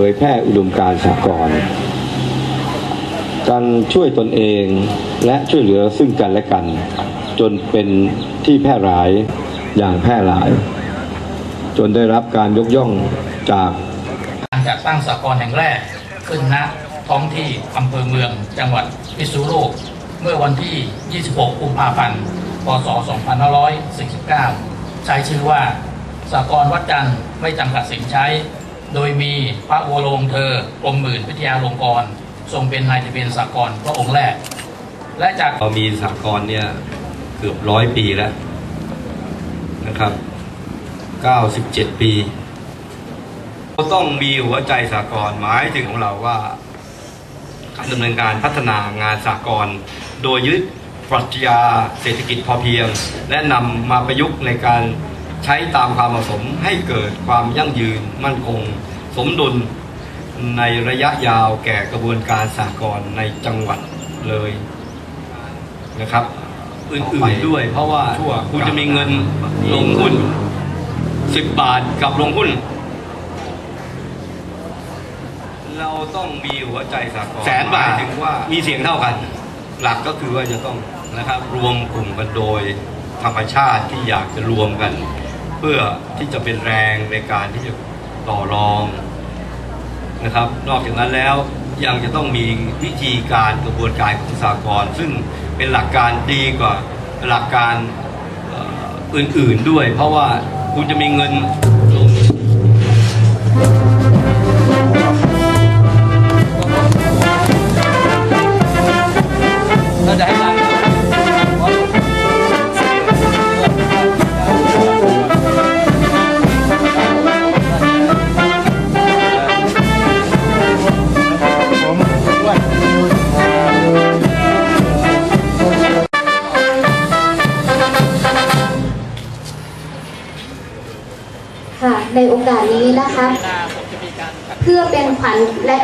ผยแพร่อุดมการณ์สากลการช่วยตนเองและช่วยเหลือซึ่งกันและกัน จนเป็นที่แพร่หลายอย่างแพร่หลาย จนได้รับการยกย่องจากการจัดตั้งสหกรณ์แห่งแรกขึ้นณ ท้องที่อำเภอเมือง จังหวัดพิษณุโลก เมื่อวันที่ 26 กุมภาพันธ์ พศ 2549 ใช้ชื่อว่าสหกรวัดจันทร์ไม่จำกัดสินใช้ โดยมีพระวโรงเธอกรมหมื่นวิทยาลงกร ทรงเป็นนายทะเบียนสหกรพระองค์แรก และจากเรามีสากลเนี่ยเกือบร้อยปีแล้วนะครับ 97 ปีเราต้องมีหัวใจสากลหมายถึงของเราว่า ดำเนินการพัฒนางานสากลโดยยึดปรัชญาเศรษฐกิจพอเพียง และนำมาประยุกต์ในการใช้ตามความเหมาะสมให้เกิดความยั่งยืนมั่นคง สมดุลในระยะยาวแก่กระบวนการสากลในจังหวัดเลยนะครับอื่นๆด้วย เพราะว่าคุณจะมีเงินลงหุ้น 10 บาทกับลงหุ้น เราต้องมีหัวใจสากลแสนบาทถึงว่ามีเสียงเท่ากัน หลักก็คือว่าจะต้องนะครับรวมกลุ่มกันโดยธรรมชาติที่อยากจะรวมกัน เพื่อที่จะเป็นแรงในการที่จะต่อรองนะครับ นอกจากนั้นแล้วยังจะต้องมีวิธีการกระบวนการของสากลซึ่งเป็นหลักการดีกว่าหลักการเอ่ออื่นๆด้วย เพราะว่าคุณจะมีเงินลง ค่ะในโอกาสนี้นะคะ เพื่อเป็นขวัญและ